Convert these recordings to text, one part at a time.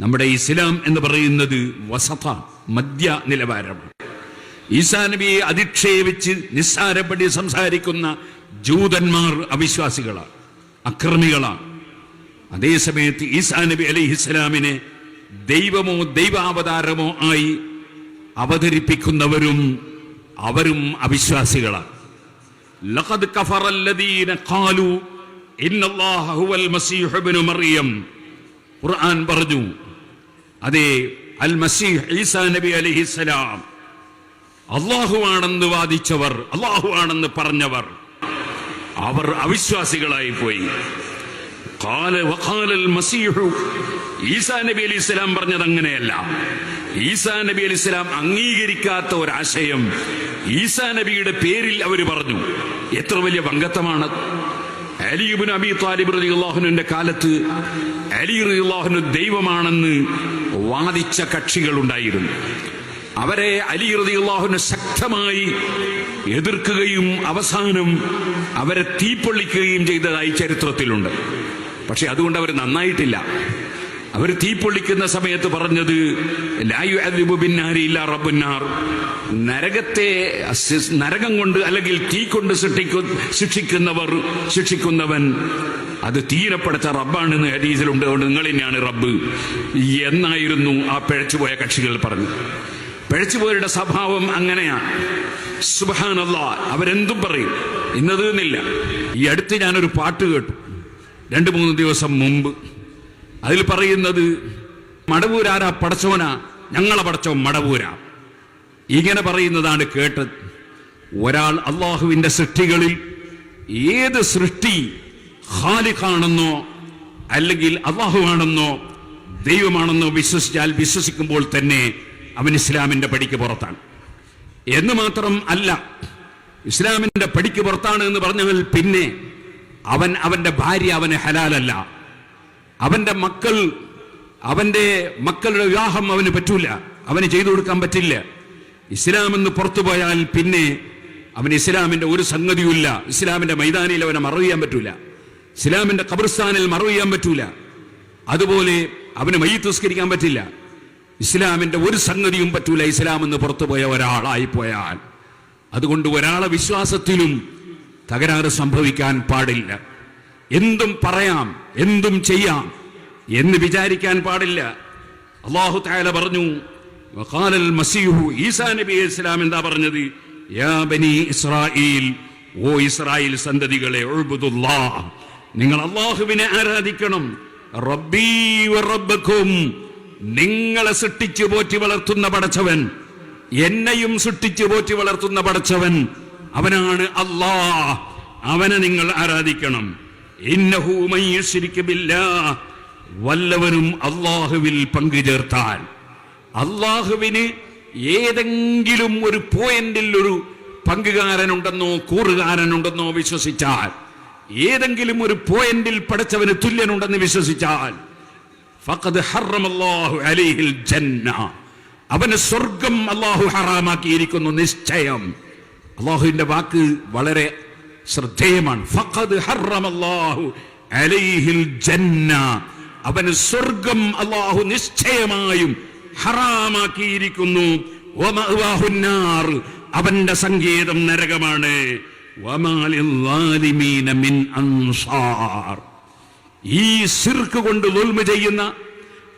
നമ്മുടെ ഇസ്ലാം എന്ന് പറയുന്നത് വസത മധ്യ നിലവാരമാണ്. ഈസാ നബിയെ അധിക്ഷേപിച്ച് നിസ്സാരപ്പെടി സംസാരിക്കുന്ന ജൂതന്മാർ അവിശ്വാസികളാണ് അക്രമികളാണ്. അതേസമയത്ത് ഈസാ നബി അലൈഹിസ്സലാമിനെ ദൈവമോ ദൈവാവതാരമോ ആയി അവതരിപ്പിക്കുന്നവരും അവരും അവിശ്വാസികളാണ്. ലഖദ് കഫറല്ലദീന ഖാലു ഇബ്നു മറിയം. ഖുർആൻ പറഞ്ഞു അതെ അൽ മസീഹ് ഈസാ നബി അലൈഹിസ്സലാം അള്ളാഹു ആണെന്ന് വാദിച്ചവർ അള്ളാഹു ആണെന്ന് പറഞ്ഞവർ അവർ അവിശ്വാസികളായി പോയി. ഈസാ നബി അലി ഇസ്ലാം പറഞ്ഞത് അങ്ങനെയല്ല. ഈസാ നബി അലി ഇസ്ലാം അംഗീകരിക്കാത്ത ഒരാശയം ഈസാ നബിയുടെ പേരിൽ അവർ പറഞ്ഞു. എത്ര വലിയ പങ്കത്വമാണ്. അലിബുൻ അബി താലിബ് റലി അള്ളാഹുനുവിന്റെ കാലത്ത് അലി റലി അള്ളാഹുനു ദൈവമാണെന്ന് വാദിച്ച കക്ഷികളുണ്ടായിരുന്നു. അവരെ അലി റളിയല്ലാഹുവിനെ ശക്തമായി എതിർക്കുകയും അവസാനം അവരെ തീപ്പൊള്ളിക്കുകയും ചെയ്തതായി ചരിത്രത്തിലുണ്ട്. പക്ഷെ അതുകൊണ്ട് അവർ നന്നായിട്ടില്ല. അവർ തീ പൊള്ളിക്കുന്ന സമയത്ത് പറഞ്ഞത് നരകത്തെ നരകം കൊണ്ട് അല്ലെങ്കിൽ തീ കൊണ്ട് ശിക്ഷിക്കുന്നവർ ശിക്ഷിക്കുന്നവൻ അത് തീരപ്പെടുത്ത റബ്ബാണെന്ന് ഹദീസിലുണ്ട് അതുകൊണ്ട് നിങ്ങൾ തന്നെയാണ് റബ്ബ്. എന്നായിരുന്നു ആ പിഴച്ചുപോയ കക്ഷികൾ പറഞ്ഞു പിഴച്ചുപോയവരുടെ സ്വഭാവം അങ്ങനെയാണ് സുബാനല്ല അവരെന്തും പറയും. ഇന്നത് എന്നില്ല ഈ അടുത്ത് ഞാനൊരു പാട്ട് കേട്ടു. രണ്ട് മൂന്ന് ദിവസം മുമ്പ്. അതിൽ പറയുന്നത് മടവൂരാരാ പടച്ചോന ഞങ്ങളെ പടച്ചോ മടവൂരാ. ഇങ്ങനെ പറയുന്നതാണ് കേട്ടത് ഒരാൾ അള്ളാഹുവിന്റെ സൃഷ്ടികളിൽ ഏത് സൃഷ്ടി ഹാലിഖാണെന്നോ അല്ലെങ്കിൽ അള്ളാഹുവാണെന്നോ ദൈവമാണെന്നോ വിശ്വസിച്ചാൽ വിശ്വസിക്കുമ്പോൾ തന്നെ അവൻ ഇസ്ലാമിന്റെ പടിക്ക് പുറത്താണ്. എന്ന് മാത്രം അല്ല ഇസ്ലാമിന്റെ പടിക്ക് പുറത്താണ് എന്ന് പറഞ്ഞാൽ പിന്നെ അവൻ അവന്റെ ഭാര്യ അവന് ഹലാലല്ല. അവന്റെ മക്കൾ അവന്റെ മക്കളുടെ വിവാഹം അവന് പറ്റൂല. അവന് ചെയ്തു കൊടുക്കാൻ പറ്റില്ല. ഇസ്ലാം എന്ന് പോയാൽ പിന്നെ അവൻ ഇസ്ലാമിന്റെ ഒരു സംഗതിയുമില്ല. ഇസ്ലാമിന്റെ മൈതാനിയിൽ അവനെ മറവ് ചെയ്യാൻ പറ്റൂല. ഇസ്ലാമിന്റെ ഖബർസ്ഥാനിൽ മറവ് ചെയ്യാൻ പറ്റൂല. അതുപോലെ അവന് മയ്യത്ത് നിസ്കരിക്കാൻ പറ്റില്ല. ഇസ്ലാമിന്റെ ഒരു സംഗതിയും പറ്റൂല ഇസ്ലാം എന്ന് പുറത്തു പോയ ഒരാളായി പോയാൽ. അതുകൊണ്ട് ഒരാളെ വിശ്വാസത്തിലും തകരാറ് സംഭവിക്കാൻ പാടില്ല. എന്തും പറയാം എന്തും ചെയ്യാം എന്ന് വിചാരിക്കാൻ പാടില്ല. അള്ളാഹു താല പറഞ്ഞു വഖാലൽ ഈസാ നബി ഇസ്ലാം എന്താ പറഞ്ഞത്? യാ ബനി ഓ ഇസ്രായേൽ സന്തതികളെ നിങ്ങൾ അള്ളാഹുവിനെ ആരാധിക്കണം. റബ്ബീ റബ്ബക്കും നിങ്ങളെ സൃഷ്ടിച്ചു പോറ്റി വളർത്തുന്ന പടച്ചവൻ എന്നെയും സൃഷ്ടിച്ചു പോറ്റി വളർത്തുന്ന പടച്ചവൻ അവനാണ് അള്ളാഹ് അവനെ നിങ്ങൾ ആരാധിക്കണം. വല്ലവനും അള്ളാഹുവിൽ പങ്കു ചേർത്താൽ അള്ളാഹുവിന് ഏതെങ്കിലും ഒരു പോയിന്റിൽ ഒരു പങ്കുകാരനുണ്ടെന്നോ കൂറുകാരനുണ്ടെന്നോ വിശ്വസിച്ചാൽ ഏതെങ്കിലും ഒരു പോയിന്റിൽ പടച്ചവന് തുല്യനുണ്ടെന്ന് വിശ്വസിച്ചാൽ ഫഖദ് ഹറമല്ലാഹു അലൈഹിൽ ജന്ന. അവന് സ്വർഗം അള്ളാഹു ഹറാമാക്കിയിരിക്കുന്നു നിശ്ചയം. അള്ളാഹുവിന്റെ വാക്ക് വളരെ ശ്രദ്ധേയമാണ്. അവന് സ്വർഗം അള്ളാഹു നിശ്ചയമായും ഹറാമാക്കിയിരിക്കുന്നു. അവന്റെ സങ്കേതം നരകമാണ്. ഈ സിർക്ക് കൊണ്ട് ദുൽമ ചെയ്യുന്ന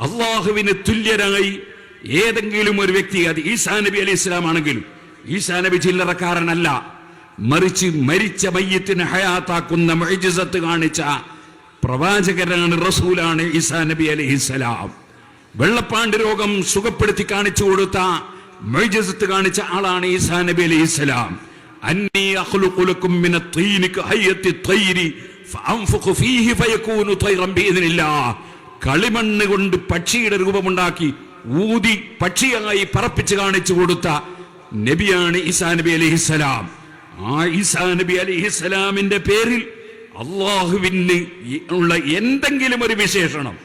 അള്ളാഹുവിന് തുല്യരായി ഏതെങ്കിലും ഒരു വ്യക്തി അത് ഈസാ നബി അലി ഇസ്ലാം ആണെങ്കിലും ഈസാ നബി ചില്ലറക്കാരനല്ല. മറിച്ച് മരിച്ച മയ്യത്തിന് ഹയാത്താക്കുന്ന മൈജിസത്ത് കാണിച്ച പ്രവാചകനാണ് റസൂലാണ് ഇസാ നബി അലൈഹി വെള്ളപ്പാണ്ട് രോഗം സുഖപ്പെടുത്തി കാണിച്ചു കൊടുത്ത മൈജിസത്ത് കാണിച്ച ആളാണ് ഇസാ നബി അലൈഹി ഇസ്ലാം അന്നി അഖ്ലുഖു ലക്കും മിന തൈരി ഫഅൻഫുഖു ഫീഹി ഫയകൂനു തൈറൻ ബിഇذനില്ലാഹ് കളിമണ്ണ് കൊണ്ട് പക്ഷിയുടെ രൂപമുണ്ടാക്കി ഊതി പക്ഷിയായി പറപ്പിച്ച് കാണിച്ചു കൊടുത്ത നബിയാണ് ഇസാ നബി അലൈഹിസ്സലാം ആ ഈസാ നബി അലൈഹിസ്സലാമിന്റെ പേരിൽ അള്ളാഹുവിന് ഉള്ള എന്തെങ്കിലും ഒരു വിശേഷണം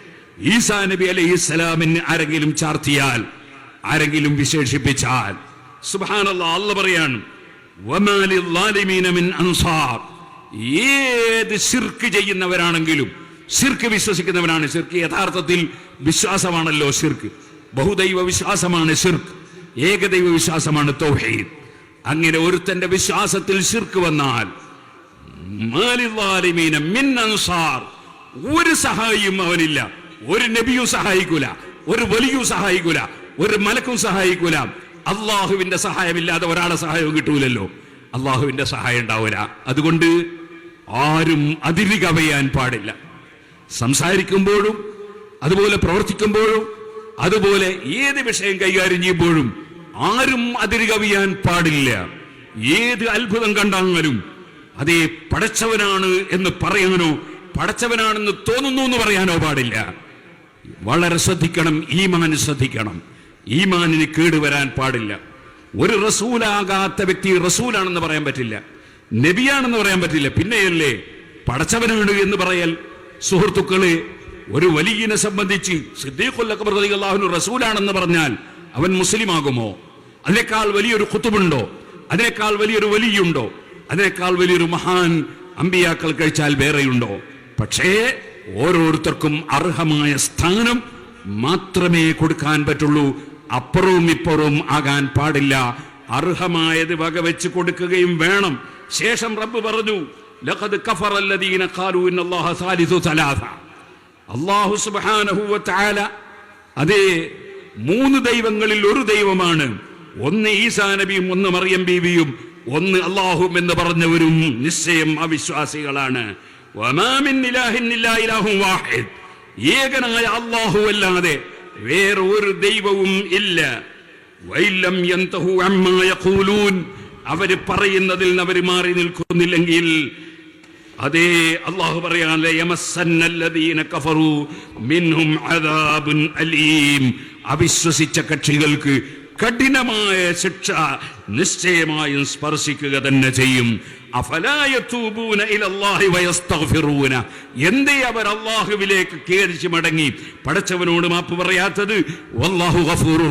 ഈസാ നബി അലൈഹിസ്സലാമിന് ആരെങ്കിലും ചാർത്തിയാൽ ആരെങ്കിലും വിശേഷിപ്പിച്ചാൽ സുബ്ഹാനല്ലാഹ് അല്ല പറയാണ് ഏത് ശിർക്ക് ചെയ്യുന്നവരാണെങ്കിലും ശിർക്ക് വിശ്വസിക്കുന്നവരാണ് ശിർക്ക്. യഥാർത്ഥത്തിൽ വിശ്വാസമാണല്ലോ സിർക്ക് ബഹുദൈവ വിശ്വാസമാണ് സിർക്ക് ഏകദൈവ വിശ്വാസമാണ് തൗഹീദ്. അങ്ങനെ ഒരുത്തന്റെ വിശ്വാസത്തിൽ ശിർക്ക് വന്നാൽ. ഒരു സഹായിയും അവനില്ല. ഒരു നബിയും സഹായിക്കൂല. ഒരു വലിയും സഹായിക്കൂല. ഒരു മലക്കും സഹായിക്കൂല. അള്ളാഹുവിന്റെ സഹായമില്ലാതെ ഒരാളെ സഹായവും കിട്ടൂലല്ലോ. അള്ളാഹുവിന്റെ സഹായം ഉണ്ടാവില്ല അതുകൊണ്ട് ആരും അതിരി കവയാൻ പാടില്ല. സംസാരിക്കുമ്പോഴും അതുപോലെ പ്രവർത്തിക്കുമ്പോഴും അതുപോലെ ഏത് വിഷയം കൈകാര്യം ചെയ്യുമ്പോഴും ആരും അതിര് കവിയാൻ പാടില്ല. ഏത് അത്ഭുതം കണ്ടാലും അതേ പടച്ചവനാണ് എന്ന് പറയാനോ പടച്ചവനാണെന്ന് തോന്നുന്നു എന്ന് പറയാനോ പാടില്ല. വളരെ ശ്രദ്ധിക്കണം ഈമാൻ ശ്രദ്ധിക്കണം. ഈമാനിന് കേടുവരാൻ പാടില്ല. ഒരു റസൂലാകാത്ത വ്യക്തി റസൂലാണെന്ന് പറയാൻ പറ്റില്ല. നബിയാണെന്ന് പറയാൻ പറ്റില്ല. പിന്നെയല്ലേ പടച്ചവനാണ് എന്ന് പറയൽ. സുഹൃത്തുക്കളെ ഒരു വലിയനെ സംബന്ധിച്ച് സിദ്ദീഖുല്ലാഹുനു റസൂലാണെന്ന് പറഞ്ഞാൽ അവൻ മുസ്ലിം ആകുമോ അതിനേക്കാൾ വലിയൊരു കുത്തുബുണ്ടോ? അതിനേക്കാൾ വലിയൊരു വലിയുണ്ടോ? അതിനേക്കാൾ വലിയൊരു മഹാൻ അമ്പിയാക്കൾ കഴിച്ചാൽ വേറെയുണ്ടോ? പക്ഷേ ഓരോരുത്തർക്കും അർഹമായ സ്ഥാനം മാത്രമേ കൊടുക്കാൻ പറ്റുള്ളൂ. അപ്പുറവും ഇപ്പുറവും ആകാൻ പാടില്ല. അർഹമായത് വകവെച്ച് കൊടുക്കുകയും വേണം. ശേഷം റബ്ബ് പറഞ്ഞു ലഖദ് കഫർ ഖാലു അല്ലാഹു സുബ്ഹാനഹു അതേ മൂന്ന് ദൈവങ്ങളിൽ ഒരു ദൈവമാണ്. ഒന്ന് ഈസാ നബിയും ഒന്ന് മറിയം ബീവിയും ഒന്ന് അള്ളാഹും എന്ന് പറഞ്ഞവരും നിശ്ചയം അവിശ്വാസികളാണ്. ഏകനായ അള്ളാഹു അല്ലാതെ വേറെ ഒരു ദൈവവും ഇല്ല. അവർ പറയുന്നതിൽ അവർ മാറി നിൽക്കുന്നില്ലെങ്കിൽ അതേ അള്ളാഹു പറയാൻ അവിശ്വസിച്ച കക്ഷികൾക്ക് കഠിനമായ ശിക്ഷ നിശ്ചയമായും സ്പർശിക്കുക തന്നെ ചെയ്യും. എന്തേ അവർ അള്ളാഹുവിലേക്ക് കേരിച്ച് മടങ്ങി? പടച്ചവനോട് മാപ്പ് പറയാത്തത്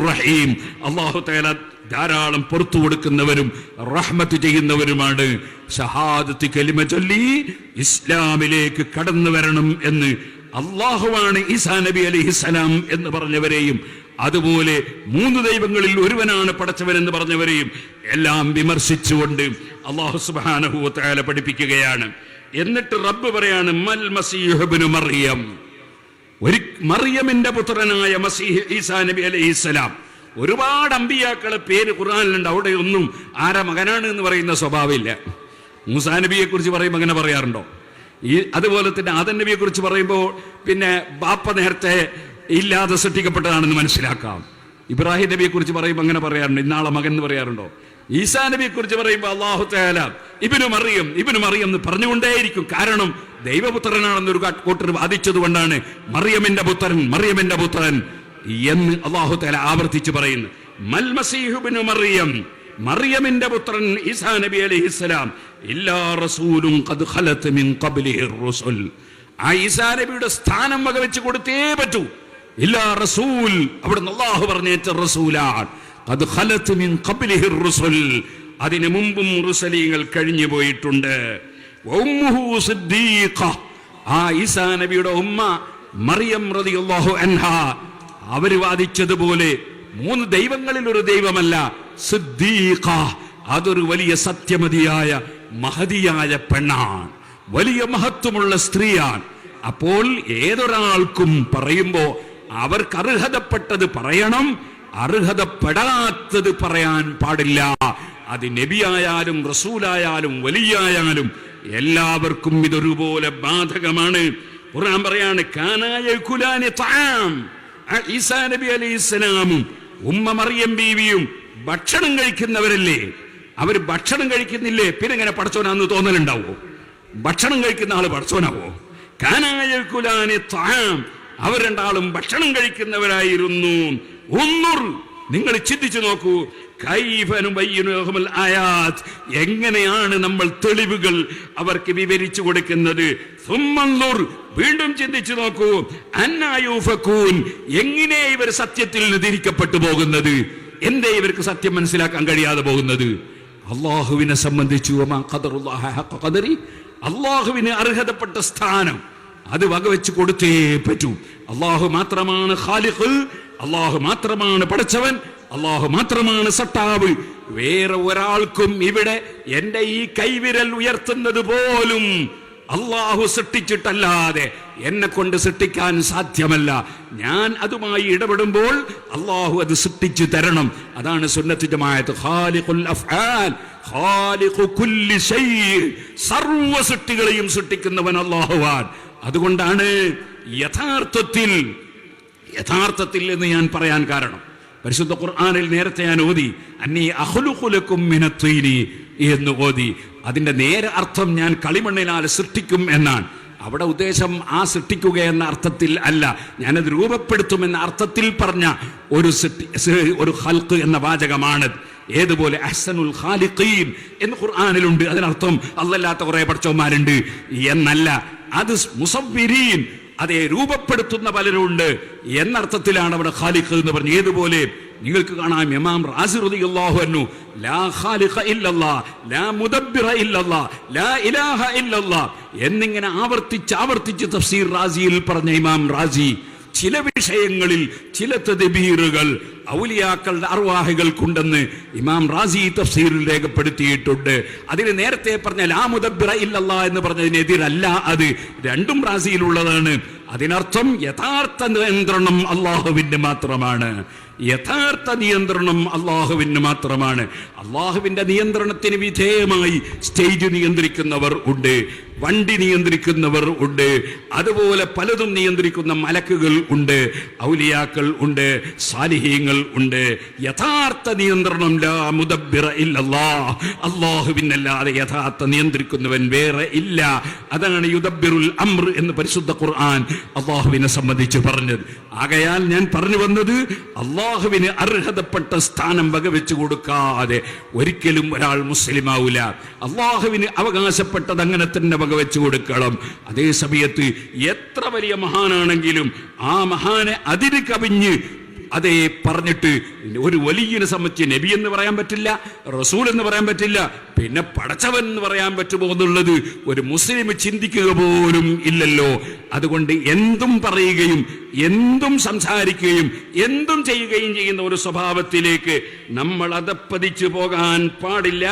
റഹീം. അള്ളാഹു തേല ധാരാളം പുറത്തു കൊടുക്കുന്നവരും റഹ്മത്ത് ചെയ്യുന്നവരുമാണ്. ഷഹാദത്ത് കലിമ ചൊല്ലി ഇസ്ലാമിലേക്ക് കടന്നു വരണം എന്ന്. അള്ളാഹുവാണ് ഈസാ നബി അലിഹിസലാം എന്ന് പറഞ്ഞവരെയും അതുപോലെ മൂന്ന് ദൈവങ്ങളിൽ ഒരുവനാണ് പടച്ചവൻ എന്ന് പറഞ്ഞവരെയും എല്ലാം വിമർശിച്ചുകൊണ്ട് അള്ളാഹു സുബാനഹുല പഠിപ്പിക്കുകയാണ്. എന്നിട്ട് റബ്ബ് പറയാണ് മൽ മസീഹുബിനു മറിയം. ഒരു മറിയമിന്റെ പുത്രനായ മസീഹ് ഈസാ നബി അലൈഹിസ്സലാം ഒരുപാട് അമ്പിയാക്കളെ പേര് ഖുറാനിലുണ്ട് അവിടെ ഒന്നും ആരാ മകനാണ് എന്ന് പറയുന്ന സ്വഭാവമില്ല. മൂസാ നബിയെ കുറിച്ച് പറയുമ്പോൾ അങ്ങനെ പറയാറുണ്ടോ? ഈ അതുപോലെ തന്നെ ആദൻ നബിയെ കുറിച്ച് പറയുമ്പോൾ പിന്നെ ബാപ്പ നേരത്തെ ഇല്ലാതെ സൃഷ്ടിക്കപ്പെട്ടതാണെന്ന് മനസ്സിലാക്കാം. ഇബ്രാഹിം നബിയെ കുറിച്ച് പറയുമ്പോൾ അങ്ങനെ പറയാറുണ്ട്. ഇന്നാളെ മകൻ എന്ന് പറയാറുണ്ടോ? ഈസാ നബിയെ കുറിച്ച് പറയുമ്പോൾ അള്ളാഹു തേല ഇബിനു മറിയം ഇബിനു മറിയം എന്ന് പറഞ്ഞുകൊണ്ടേയിരിക്കും. കാരണം ദൈവപുത്രനാണെന്ന് ഒരു കൂട്ടർ വാദിച്ചത് കൊണ്ടാണ് മറിയമിന്റെ പുത്രൻ മറിയമിന്റെ പുത്രൻ എന്ന് അള്ളാഹു തേല ആവർത്തിച്ച് പറയുന്നു. മൽ മറിയം മറിയമിന്റെ പുത്രൻ ഈസാ നബി അലൈഹിസ്സലാം ഇല്ലാ റസൂലും ഖദ് ഖലത്ത് മിൻ ഖബ്ലിഹിർ റസൂൽ. ആ ഈസാ നബിയുടെ സ്ഥാനം വകവെച്ച് കൊടുത്തേ പറ്റൂ. ഇല്ലാ റസൂൽ അവിടുന്ന് അള്ളാഹു പറഞ്ഞേറ്റ റസൂലാണ്. ഖദ് ഖലത് മിൻ ഖബ്ലിഹി റുസുൽ. അതിനു മുമ്പും റുസലീങ്ങൾ കഴിഞ്ഞു പോയിട്ടുണ്ട്. ആ ഈസാ നബിയുടെ ഉമ്മ മറിയം റളിയല്ലാഹു അൻഹാ. അവർ വാദിച്ചതുപോലെ മൂന്ന് ദൈവങ്ങളിൽ ഒരു ദൈവമല്ല സിദ്ദീഖ. അതൊരു വലിയ സത്യമതിയായ മഹതിയായ പെണ്ണാണ്. വലിയ മഹത്വമുള്ള സ്ത്രീയാണ്. അപ്പോൾ ഏതൊരാൾക്കും പറയുമ്പോ അവർക്ക് അർഹതപ്പെട്ടത് പറയണം അർഹതപ്പെടാത്തത് പറയാൻ പാടില്ല. അത് നബിയായാലും റസൂലായാലും വലിയായാലും എല്ലാവർക്കും ഇതൊരുപോലെ ബാധകമാണ്. ഖുർആൻ പറയാണ് കാനായ കുലാനി താം ഈസാ നബി അലൈഹി ഇസ്ലാമും ഉമ്മ മറിയം ബീവിയും ഭക്ഷണം കഴിക്കുന്നവരല്ലേ? അവർ ഭക്ഷണം കഴിക്കുന്നില്ലേ? പിന്നെ ഇങ്ങനെ പടച്ചോനാന്ന് തോന്നലുണ്ടാവോ? ഭക്ഷണം കഴിക്കുന്ന ആൾ പടച്ചോനാവോ കാനായ കുലാനി താം അവർ രണ്ടാളും ഭക്ഷണം കഴിക്കുന്നവരായിരുന്നു. ഒന്നുർ നിങ്ങൾ ചിന്തിച്ചു നോക്കൂ. ആയാത്ത് എങ്ങനെയാണ് നമ്മൾ തെളിവുകൾ അവർക്ക് വിവരിച്ചു കൊടുക്കുന്നത്? വീണ്ടും ചിന്തിച്ചു നോക്കൂ. അന്നായൂഫക്കൂൻ എങ്ങനെ ഇവർ സത്യത്തിൽ തിരിക്കപ്പെട്ടു പോകുന്നത്? എന്തേ ഇവർക്ക് സത്യം മനസ്സിലാക്കാൻ കഴിയാതെ പോകുന്നത്? അള്ളാഹുവിനെ സംബന്ധിച്ചു അള്ളാഹുവിന് അർഹതപ്പെട്ട സ്ഥാനം. അത് വകവെച്ച് കൊടുത്തേ പറ്റൂ. അള്ളാഹു മാത്രമാണ് ഖാലിഖ് അള്ളാഹു മാത്രമാണ് പഠിച്ചവൻ അള്ളാഹു മാത്രമാണ് സട്ടാവ്. വേറെ ഒരാൾക്കും ഇവിടെ എന്റെ ഈ കൈവിരൽ ഉയർത്തുന്നത് പോലും അള്ളാഹു സൃഷ്ടിച്ചിട്ടല്ലാതെ എന്നെ കൊണ്ട് സൃഷ്ടിക്കാൻ സാധ്യമല്ല. ഞാൻ അതുമായി ഇടപെടുമ്പോൾ അള്ളാഹു അത് സൃഷ്ടിച്ചു തരണം. അതാണ് സുന്നത്തിജമായത് സർവ സൃഷ്ടികളെയും സൃഷ്ടിക്കുന്നവൻ അള്ളാഹുവാൻ അതുകൊണ്ടാണ് യഥാർത്ഥത്തിൽ യഥാർത്ഥത്തിൽ എന്ന് ഞാൻ പറയാൻ കാരണം. പരിശുദ്ധ ഖുർആാനിൽ നേരത്തെ ഞാൻ ഓതി അന്നീ അഹ്ലുഖുലക്കും മിനത്തീനി എന്ന് ഓതി. അതിന്റെ നേരെ അർത്ഥം ഞാൻ കളിമണ്ണിനാൽ സൃഷ്ടിക്കും എന്നാണ്. അവിടെ ഉദ്ദേശം ആ സൃഷ്ടിക്കുക എന്ന അർത്ഥത്തിൽ അല്ല. ഞാനത് രൂപപ്പെടുത്തുമെന്ന അർത്ഥത്തിൽ പറഞ്ഞ ഒരു ഒരു ഹൽക്ക് എന്ന വാചകമാണ്. ഏതുപോലെ? അഹ്സനുൽ ഖാലിഖീൻ എന്ന് ഖുർആാനിലുണ്ട്. അതിനർത്ഥം അല്ലല്ലാത്ത കുറെ പഠിച്ചവന്മാരുണ്ട്. എന്നല്ല. അത് മുസവ്വിരീൻ അതെ രൂപപ്പെടുത്തുന്ന പലരുണ്ട്. എന്നർത്ഥത്തിലാണ് അവിടെ ഖാലിഖ് എന്ന് പറഞ്ഞു. ഏതുപോലെ? നിങ്ങൾക്ക് കാണാം ഇമാം റാസി റളിയല്ലാഹു അൻഹു ലാ ഖാലിഖ ഇല്ലല്ലാ ലാ മുദബ്ബിറ ഇല്ലല്ലാ ലാ ഇലാഹ ഇല്ലല്ലാ എന്നിങ്ങനെ ആവർത്തിച്ച് ആവർത്തിച്ച് തഫ്സീർ റാസിയിൽ പറഞ്ഞ ഇമാം റാസി ചില വിഷയങ്ങളിൽ ചില തദ്ബീറുകൾ ഔലിയാക്കളുടെ അർവാഹികൾക്കുണ്ടെന്ന് ഇമാം റാസി തഫ്സീറിൽ രേഖപ്പെടുത്തിയിട്ടുണ്ട്. അതിന് നേരത്തെ പറഞ്ഞ ലാ മുദബ്ബിറ ഇല്ലല്ല എന്ന് പറഞ്ഞതിനെതിരല്ല അത്. രണ്ടും റാസിയിലുള്ളതാണ്. അതിനർത്ഥം യഥാർത്ഥ നിയന്ത്രണം അള്ളാഹുവിന്റെ മാത്രമാണ്. യഥാർത്ഥ നിയന്ത്രണം അള്ളാഹുവിന് മാത്രമാണ്. അള്ളാഹുവിന്റെ നിയന്ത്രണത്തിന് വിധേയമായി സ്റ്റേജ് നിയന്ത്രിക്കുന്നവർ ഉണ്ട് വണ്ടി നിയന്ത്രിക്കുന്നവർ ഉണ്ട് അതുപോലെ പലതും നിയന്ത്രിക്കുന്ന മലക്കുകൾ ഉണ്ട് ഔലിയാക്കൾ ഉണ്ട് സാലിഹ്യങ്ങൾ ഉണ്ട്. യഥാർത്ഥ നിയന്ത്രണം ലാ മുദബിറ ഇല്ലല്ലാ യഥാർത്ഥ നിയന്ത്രിക്കുന്നവൻ വേറെ ഇല്ല. അതാണ് യുദബിറുൽ അമ്ര എന്ന് പരിശുദ്ധ ഖുർആൻ അള്ളാഹുവിനെ സംബന്ധിച്ച് പറഞ്ഞത്. ആകയാൽ ഞാൻ പറഞ്ഞു വന്നത് അള്ളാഹുവിന് അർഹതപ്പെട്ട സ്ഥാനം വകവെച്ചു കൊടുക്കാതെ ഒരിക്കലും ഒരാൾ മുസ്ലിം ആവൂല അള്ളാഹുവിന് അവകാശപ്പെട്ടത് അങ്ങനെ തന്നെ വകവെച്ചു കൊടുക്കണം. അതേ സമയത്ത് എത്ര വലിയ മഹാനാണെങ്കിലും ആ മഹാനെ അതിന് കവിഞ്ഞ് അതേ പറഞ്ഞിട്ട് ഒരു വലിയനെ സംബന്ധിച്ച് നബി എന്ന് പറയാൻ പറ്റില്ല റസൂൽ എന്ന് പറയാൻ പറ്റില്ല പിന്നെ പടച്ചവൻ എന്ന് പറയാൻ പറ്റുമോ എന്നുള്ളത് ഒരു മുസ്ലിം ചിന്തിക്കുക പോലും ഇല്ലല്ലോ അതുകൊണ്ട് എന്തും പറയുകയും എന്തും സംസാരിക്കുകയും എന്തും ചെയ്യുകയും ചെയ്യുന്ന ഒരു സ്വഭാവത്തിലേക്ക് നമ്മൾ അതപ്പതിച്ചു പോകാൻ പാടില്ല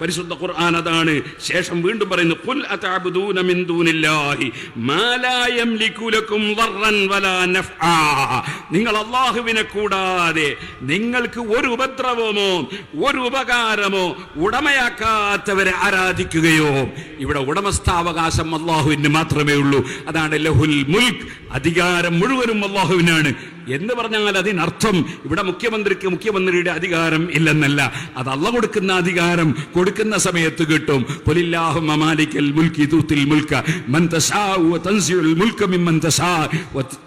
പരിശുദ്ധ ഖുർആൻ അതാണ് ശേഷം വീണ്ടും പറയുന്നു "ഖുൽ അതഅബ്ദൂന മിൻ ദൂനില്ലാഹി മാ വലാ നഫ്ആ." നിങ്ങൾ അള്ളാഹുവിനെ കൂടാതെ നിങ്ങൾക്ക് ഒരു ഉപദ്രവമോ ഒരു ഉപകാരമോ ഉടമയാക്കാത്തവരെ ആരാധിക്കുകയോ? ഇവിടെ ഉടമസ്ഥാവകാശം അള്ളാഹുവിന് മാത്രമേ ഉള്ളൂ. അതാണ് ലഹുൽ മുൽക്ക് അധികാരം മുഴുവനും അള്ളാഹുവിനാണ്. എന്ന് പറഞ്ഞാൽ അതിനർത്ഥം ഇവിടെ മുഖ്യമന്ത്രിക്ക് മുഖ്യമന്ത്രിയുടെ അധികാരം ഇല്ലെന്നല്ല. അത് അള്ള കൊടുക്കുന്ന അധികാരം കൊടുക്കുന്ന സമയത്ത് കിട്ടും.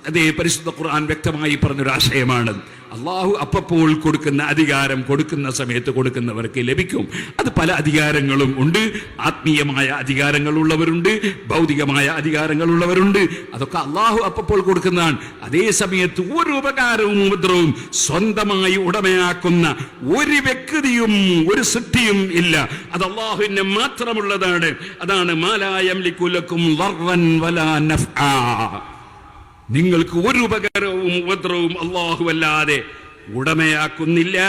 അതേ പരിശുദ്ധ ഖുർആൻ വ്യക്തമായി പറഞ്ഞൊരു ആശയമാണ് അള്ളാഹു അപ്പപ്പോൾ കൊടുക്കുന്ന അധികാരം കൊടുക്കുന്ന സമയത്ത് കൊടുക്കുന്നവർക്ക് ലഭിക്കും. അത് പല അധികാരങ്ങളും ഉണ്ട്. ആത്മീയമായ അധികാരങ്ങളുള്ളവരുണ്ട്. ഭൗതികമായ അധികാരങ്ങളുള്ളവരുണ്ട്. അതൊക്കെ അള്ളാഹു അപ്പപ്പോൾ കൊടുക്കുന്നതാണ്. അതേ സമയത്ത് ഒരു ഉപകാരവും ഉപദ്രവവും സ്വന്തമായി ഉടമയാക്കുന്ന ഒരു വ്യക്തിയും ഒരു സൃഷ്ടിയും ഇല്ല. അത് അള്ളാഹുവിന് മാത്രമുള്ളതാണ്. അതാണ് മാലായം ലിക്കുലക്കും വലാ നഫ്ആ. നിങ്ങൾക്ക് ഒരു ഉപകാരവും ഉപദ്രവവും അല്ലാഹുവല്ലാതെ ഉടമയാക്കുന്നില്ല.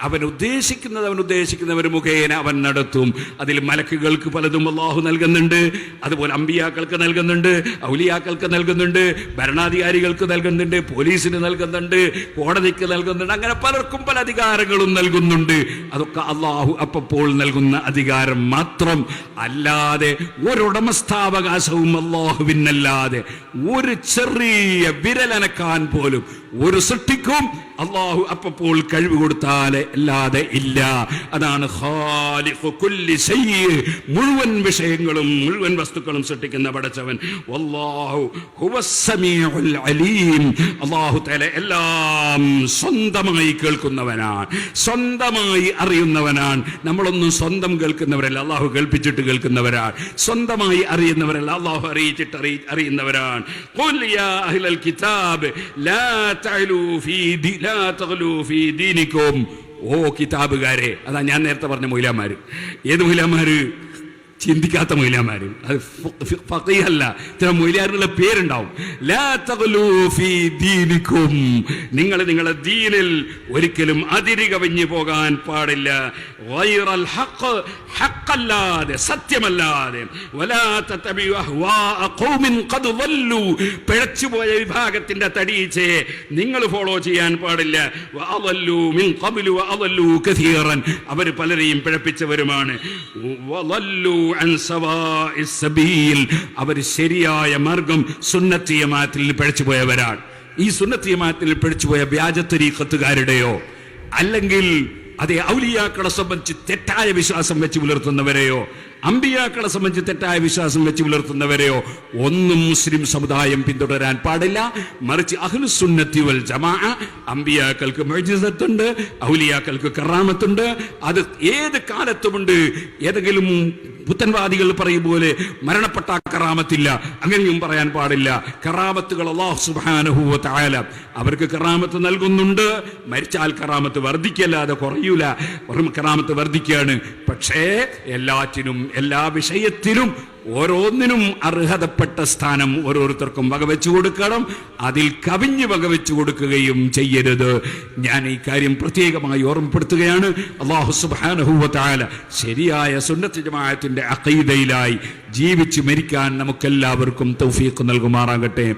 അവൻ ഉദ്ദേശിക്കുന്നത് അവൻ ഉദ്ദേശിക്കുന്നവർ മുഖേന അവൻ നടത്തും. അതിൽ മലക്കുകൾക്ക് പലതും അള്ളാഹു നൽകുന്നുണ്ട്. അതുപോലെ അമ്പിയാക്കൾക്ക് നൽകുന്നുണ്ട്. ഔലിയാക്കൾക്ക് നൽകുന്നുണ്ട്. ഭരണാധികാരികൾക്ക് നൽകുന്നുണ്ട്. പോലീസിന് നൽകുന്നുണ്ട്. കോടതിക്ക് നൽകുന്നുണ്ട്. അങ്ങനെ പലർക്കും പല അധികാരങ്ങളും നൽകുന്നുണ്ട്. അതൊക്കെ അള്ളാഹു അപ്പപ്പോൾ നൽകുന്ന അധികാരം മാത്രം അല്ലാതെ ഒരുടമസ്ഥാവകാശവും അള്ളാഹുവിനല്ലാതെ ഒരു ചെറിയ വിരലനക്കാൻ പോലും ഒരു സൃഷ്ടിക്കും അള്ളാഹു അപ്പപ്പോൾ കഴിവ് കൊടുത്താലേ അല്ലാതെ ഇല്ല. അതാണ്. മുഴുവൻ വിഷയങ്ങളും മുഴുവൻ വസ്തുക്കളും സൃഷ്ടിക്കുന്ന പടച്ചവൻ. അള്ളാഹു തല എല്ലാം സ്വന്തമായി കേൾക്കുന്നവനാണ്. സ്വന്തമായി അറിയുന്നവനാണ്. നമ്മളൊന്നും സ്വന്തം കേൾക്കുന്നവരല്ല. അള്ളാഹു കേൾപ്പിച്ചിട്ട് കേൾക്കുന്നവരാണ്. സ്വന്തമായി അറിയുന്നവരല്ല. അള്ളാഹു അറിയിച്ചിട്ട് അറിയി അറിയുന്നവരാണ്. ഓ കിതാബുകാരെ അതാ ഞാൻ നേരത്തെ പറഞ്ഞ മൊയിലാമാര് ഏത് മൊയിലാമാര് ചിന്തിക്കാത്ത മൊയിലാമാര് അത് ഫക്കീഹല്ല ചില മൊയിലാറിനുള്ള പേരുണ്ടാവും. ദീനിക്കും. നിങ്ങൾ നിങ്ങളുടെ ദീനിൽ ഒരിക്കലും അതിരി കവിഞ്ഞു പോകാൻ പാടില്ല. ഗൈറൽ ഹഖ് ഹഖല്ലാതെ സത്യമല്ലാതെ പിഴച്ചുപോയ വിഭാഗത്തിന്റെ തടീച്ചയെ നിങ്ങൾ ഫോളോ ചെയ്യാൻ പാടില്ല. അവർ പലരെയും പിഴപ്പിച്ചവരുമാണ്. അവർ ശരിയായ മാർഗം സുന്നത്തിയമാത്തിൽ പിഴച്ചുപോയവരാണ്. ഈ സുന്നത്തിയമാത്തിൽ പിഴച്ചുപോയ വ്യാജത്തരീക്കത്തുകാരുടെയോ അല്ലെങ്കിൽ അതേ ഔലിയാക്കളെ സംബന്ധിച്ച് തെറ്റായ വിശ്വാസം വെച്ച് പുലർത്തുന്നവരെയോ അമ്പിയാക്കളെ സംബന്ധിച്ച് തെറ്റായ വിശ്വാസം വെച്ച് പുലർത്തുന്നവരെയോ ഒന്നും മുസ്ലിം സമുദായം പിന്തുടരാൻ പാടില്ല. മറിച്ച് അഹ്ലുസുന്നത്തി വൽ ജമാ അമ്പിയാക്കൾക്ക് മൊയ്ജിസത്തുണ്ട് ഔലിയാക്കൾക്ക് കറാമത്തുണ്ട്. അത് ഏത് കാലത്തുമുണ്ട്? ഏതെങ്കിലും പുത്തൻവാദികൾ പറയും പോലെ മരണപ്പെട്ട കറാമത്തില്ല. അങ്ങനെയും പറയാൻ പാടില്ല. കറാമത്തുകൾ അള്ളാഹു സുബ്ഹാനഹു വ തആല അവർക്ക് കറാമത്ത് നൽകുന്നുണ്ട്. മരിച്ചാൽ കറാമത്ത് വർദ്ധിക്കല്ലാതെ കുറയൂല. കറാമത്ത് വർദ്ധിക്കുകയാണ്. പക്ഷേ എല്ലാറ്റിനും എല്ലാ വിഷയത്തിലും ഓരോന്നിനും അർഹതപ്പെട്ട സ്ഥാനം ഓരോരുത്തർക്കും വകവെച്ചു കൊടുക്കണം. അതിൽ കവിഞ്ഞ് വകവെച്ചു കൊടുക്കുകയും ചെയ്യരുത്. ഞാൻ ഈ കാര്യം പ്രത്യേകമായി ഓർമ്മപ്പെടുത്തുകയാണ്. അള്ളാഹു സുബാനഹുവല ശരിയായ സുന്നത്ത് ജമാഅത്തിന്റെ അഖീദയിലായി ജീവിച്ച് മരിക്കാൻ നമുക്കെല്ലാവർക്കും തൗഫീഖ് നൽകുമാറാകട്ടെ.